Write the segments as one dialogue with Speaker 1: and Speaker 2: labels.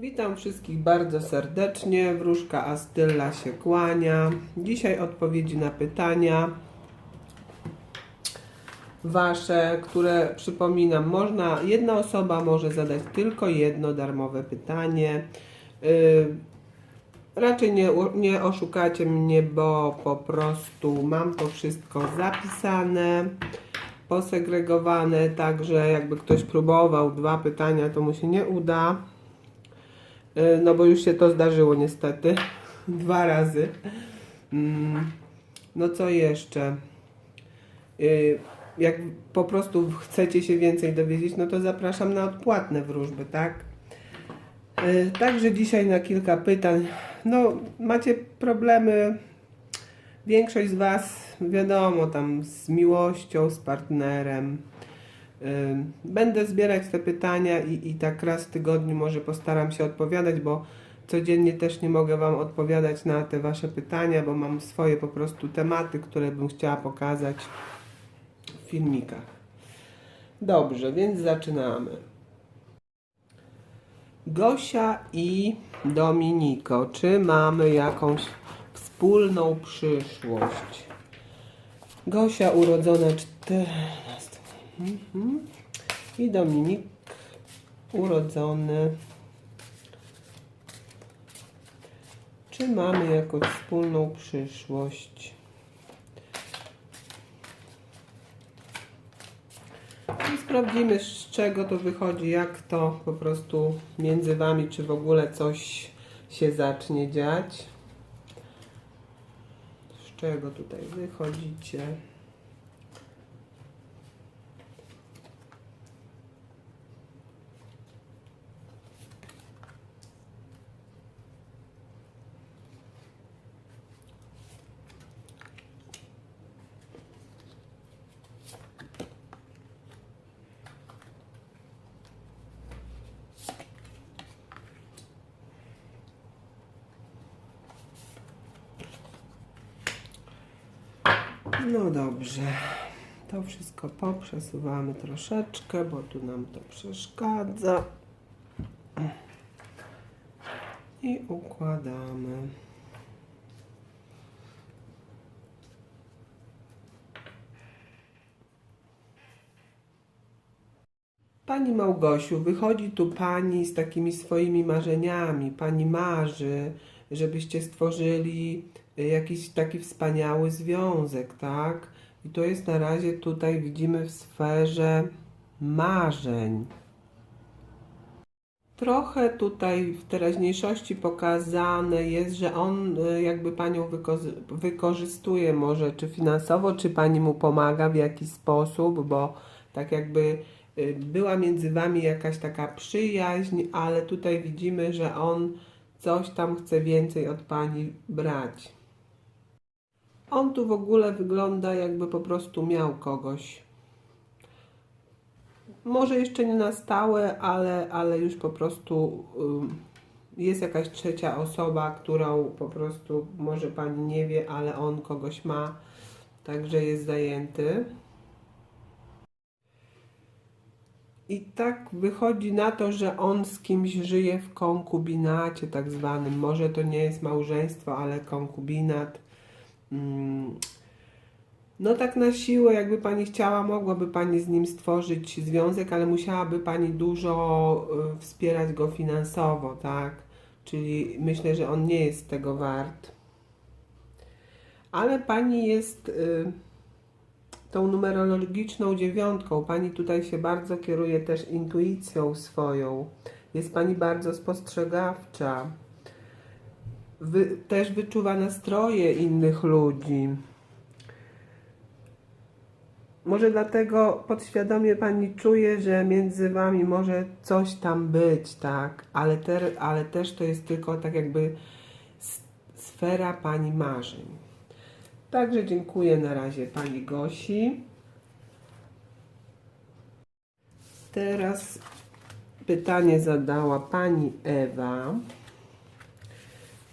Speaker 1: Witam wszystkich bardzo serdecznie. Wróżka Astylla się kłania. Dzisiaj odpowiedzi na pytania Wasze, które przypominam, można, jedna osoba może zadać tylko jedno darmowe pytanie. Yy, Raczej nie, nie oszukacie mnie, bo po prostu mam to wszystko zapisane, posegregowane, także jakby ktoś próbował dwa pytania, to mu się nie uda. Y, No bo już się to zdarzyło niestety. Dwa razy. Mm, No co jeszcze? Y, Jak po prostu chcecie się więcej dowiedzieć, no to zapraszam na odpłatne wróżby, tak? Y, Także dzisiaj na kilka pytań. No, macie problemy. Większość z Was, wiadomo, tam z miłością, z partnerem. Będę zbierać te pytania i, i tak raz w tygodniu może postaram się odpowiadać, bo codziennie też nie mogę Wam odpowiadać na te Wasze pytania, bo mam swoje po prostu tematy, które bym chciała pokazać w filmikach. Dobrze, więc zaczynamy. Gosia i Dominiko, czy mamy jakąś wspólną przyszłość? Gosia urodzona 14 mhm. i Dominik urodzony. Czy mamy jakąś wspólną przyszłość? I sprawdzimy z czego to wychodzi, jak to po prostu między wami, czy w ogóle coś się zacznie dziać. Z czego tutaj wychodzicie? No dobrze. To wszystko poprzesuwamy troszeczkę, bo tu nam to przeszkadza. I układamy. Pani Małgosiu, wychodzi tu Pani z takimi swoimi marzeniami. Pani marzy, żebyście stworzyli jakiś taki wspaniały związek, tak? I to jest na razie tutaj widzimy w sferze marzeń. Trochę tutaj w teraźniejszości pokazane jest, że on y, jakby panią wykorzystuje może czy finansowo, czy pani mu pomaga w jakiś sposób, bo tak jakby y, była między wami jakaś taka przyjaźń, ale tutaj widzimy, że on coś tam chce więcej od pani brać. On tu w ogóle wygląda jakby po prostu miał kogoś. Może jeszcze nie na stałe, ale, ale już po prostu jest jakaś trzecia osoba, którą po prostu może pani nie wie, ale on kogoś ma, także jest zajęty. I tak wychodzi na to, że on z kimś żyje w konkubinacie tak zwanym. Może to nie jest małżeństwo, ale konkubinat. Mm. No tak na siłę, jakby pani chciała, mogłaby pani z nim stworzyć związek, ale musiałaby pani dużo y, wspierać go finansowo, tak? Czyli myślę, że on nie jest tego wart. Ale pani jest y, tą numerologiczną dziewiątką. Pani tutaj się bardzo kieruje też intuicją swoją. Jest pani bardzo spostrzegawcza. Wy, też wyczuwa nastroje innych ludzi. Może dlatego podświadomie pani czuje, że między wami może coś tam być, tak? Ale, ter, ale też to jest tylko tak jakby sfera pani marzeń. Także dziękuję na razie pani Gosi. Teraz pytanie zadała pani Ewa.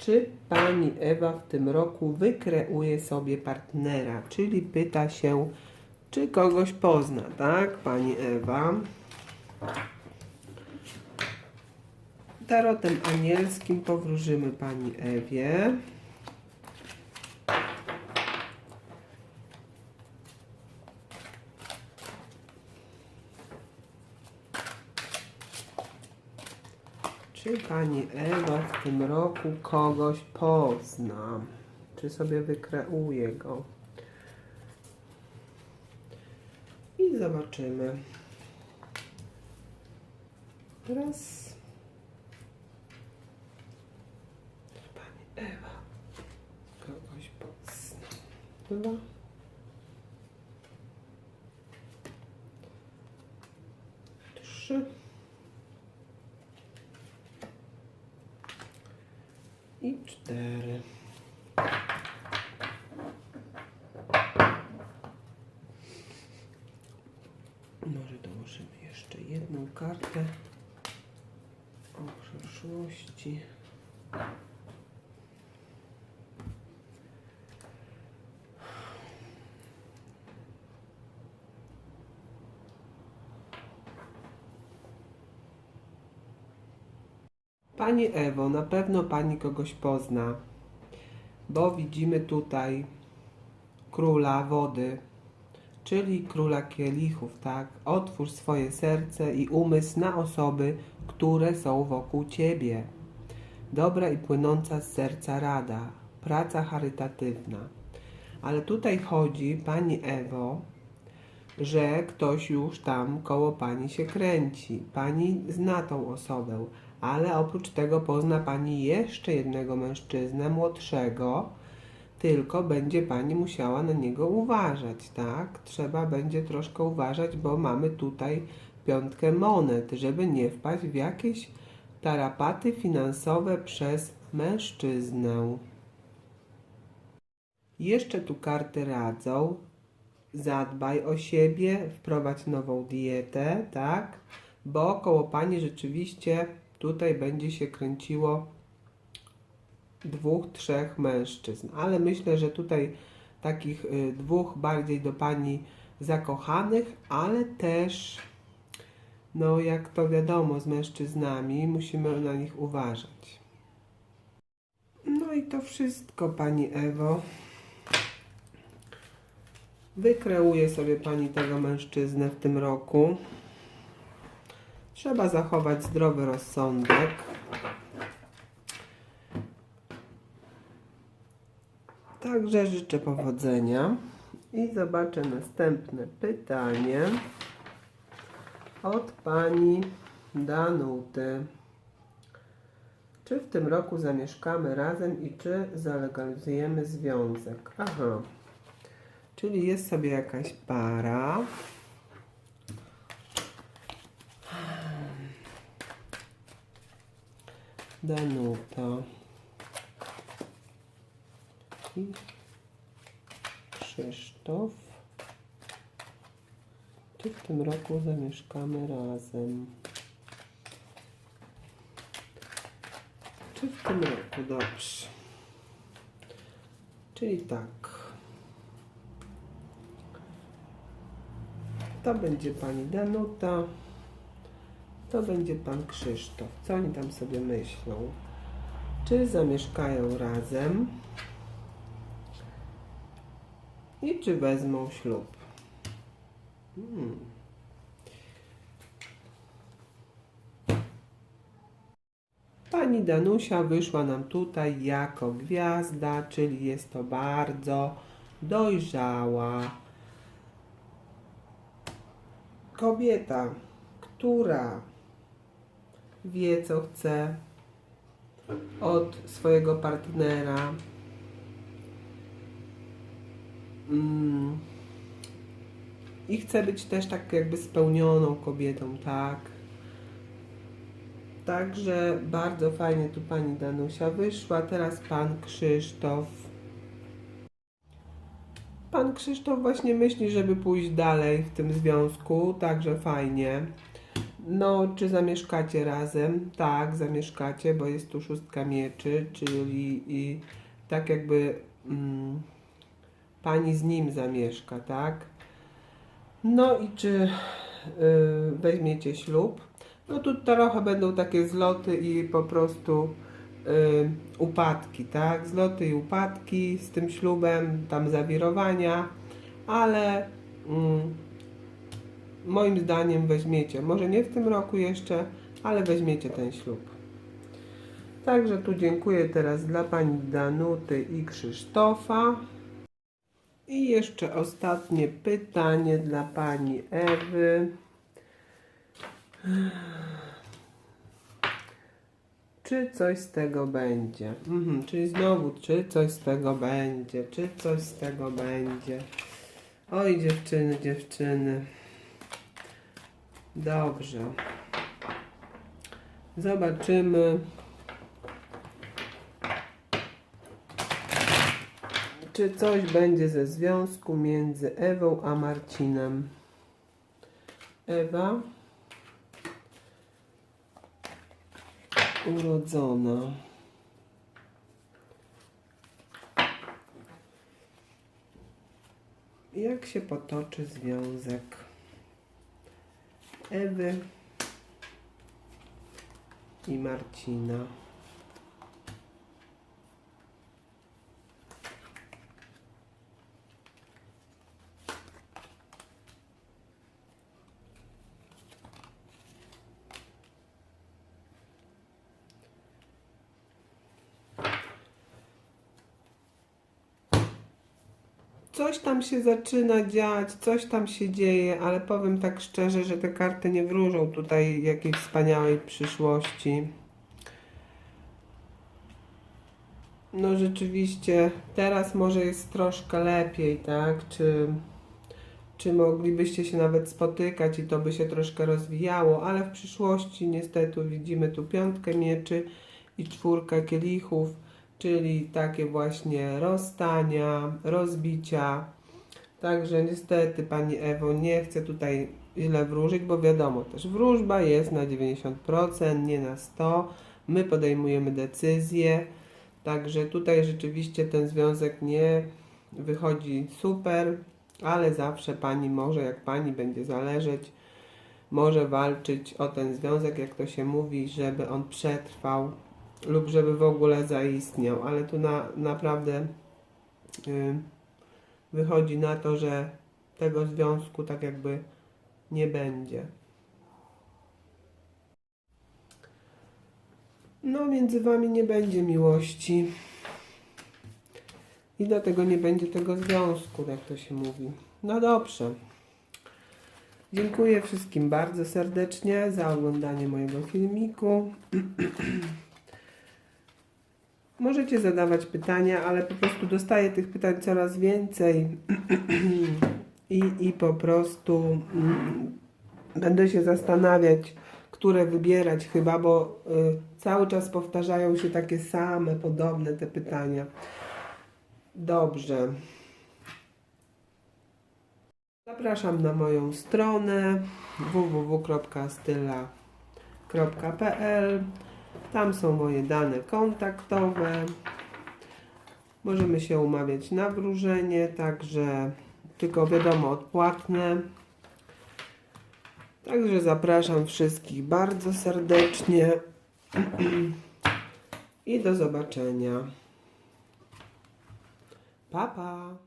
Speaker 1: Czy pani Ewa w tym roku wykreuje sobie partnera? Czyli pyta się, czy kogoś pozna, tak, pani Ewa? Tarotem anielskim powróżymy pani Ewie. Czy pani Ewa w tym roku kogoś pozna? Czy sobie wykreuje go? I zobaczymy. Raz. Pani Ewa kogoś pozna. Dwa. Trzy. I cztery. Może dołożymy jeszcze jedną kartę o przeszłości. Pani Ewo, na pewno Pani kogoś pozna, bo widzimy tutaj króla wody, czyli króla kielichów, tak? Otwórz swoje serce i umysł na osoby, które są wokół Ciebie. Dobra i płynąca z serca rada, praca charytatywna. Ale tutaj chodzi, Pani Ewo, że ktoś już tam koło pani się kręci. Pani zna tą osobę, ale oprócz tego pozna pani jeszcze jednego mężczyznę młodszego, tylko będzie pani musiała na niego uważać, tak? Trzeba będzie troszkę uważać, bo mamy tutaj piątkę monet, żeby nie wpaść w jakieś tarapaty finansowe przez mężczyznę. Jeszcze tu karty radzą, zadbaj o siebie, wprowadź nową dietę, tak? Bo koło pani rzeczywiście tutaj będzie się kręciło dwóch, trzech mężczyzn. Ale myślę, że tutaj takich y, dwóch bardziej do pani zakochanych, ale też, no jak to wiadomo, z mężczyznami musimy na nich uważać. No i to wszystko, pani Ewo. Wykreuje sobie pani tego mężczyznę w tym roku. Trzeba zachować zdrowy rozsądek. Także życzę powodzenia i zobaczę następne pytanie od pani Danuty. Czy w tym roku zamieszkamy razem i czy zalegalizujemy związek? Aha. Czyli jest sobie jakaś para. Danuta. I Krzysztof. Czy w tym roku zamieszkamy razem? Czy w tym roku? Dobrze. Czyli tak. To będzie pani Danuta. To będzie pan Krzysztof. Co oni tam sobie myślą? Czy zamieszkają razem? I czy wezmą ślub? Hmm. Pani Danusia wyszła nam tutaj jako gwiazda, czyli jest to bardzo dojrzała kobieta, która wie, co chce od swojego partnera. Mm. I chce być też tak jakby spełnioną kobietą, tak? Także bardzo fajnie tu pani Danusia wyszła. Teraz pan Krzysztof. Pan Krzysztof właśnie myśli, żeby pójść dalej w tym związku, także fajnie. No, czy zamieszkacie razem? Tak, zamieszkacie, bo jest tu szóstka mieczy, czyli i tak jakby mm, pani z nim zamieszka, tak? No i czy y, weźmiecie ślub? No tu trochę będą takie zloty i po prostu y, upadki, tak? Zloty i upadki z tym ślubem, tam zawirowania, ale mm, moim zdaniem weźmiecie, może nie w tym roku jeszcze, ale weźmiecie ten ślub. Także tu dziękuję teraz dla pani Danuty i Krzysztofa. I jeszcze ostatnie pytanie dla pani Ewy. Czy coś z tego będzie? Mhm, czyli znowu, czy coś z tego będzie? Czy coś z tego będzie? Oj, dziewczyny, dziewczyny. Dobrze. Zobaczymy. Czy coś będzie ze związku między Ewą a Marcinem? Ewa. Urodzona. Jak się potoczy związek Ewy i Marcina? Coś tam się zaczyna dziać, coś tam się dzieje, ale powiem tak szczerze, że te karty nie wróżą tutaj jakiejś wspaniałej przyszłości. No rzeczywiście, teraz może jest troszkę lepiej, tak? Czy, czy moglibyście się nawet spotykać i to by się troszkę rozwijało, ale w przyszłości niestety widzimy tu piątkę mieczy i czwórkę kielichów, czyli takie właśnie rozstania, rozbicia. Także niestety Pani Ewo nie chcę tutaj źle wróżyć, bo wiadomo też wróżba jest na 90%, nie na 100%. My podejmujemy decyzje, także tutaj rzeczywiście ten związek nie wychodzi super, ale zawsze Pani może, jak Pani będzie zależeć, może walczyć o ten związek, jak to się mówi, żeby on przetrwał lub żeby w ogóle zaistniał, ale tu na, naprawdę y, wychodzi na to, że tego związku tak jakby nie będzie. No, między wami nie będzie miłości. I dlatego nie będzie tego związku, jak to się mówi. No dobrze. Dziękuję wszystkim bardzo serdecznie za oglądanie mojego filmiku. Możecie zadawać pytania, ale po prostu dostaję tych pytań coraz więcej i, i po prostu mm, będę się zastanawiać, które wybierać chyba, bo y, cały czas powtarzają się takie same, podobne te pytania. Dobrze. Zapraszam na moją stronę www.styla.pl Tam są moje dane kontaktowe. Możemy się umawiać na wróżenie, także tylko wiadomo odpłatne. Także zapraszam wszystkich bardzo serdecznie i do zobaczenia. Pa pa!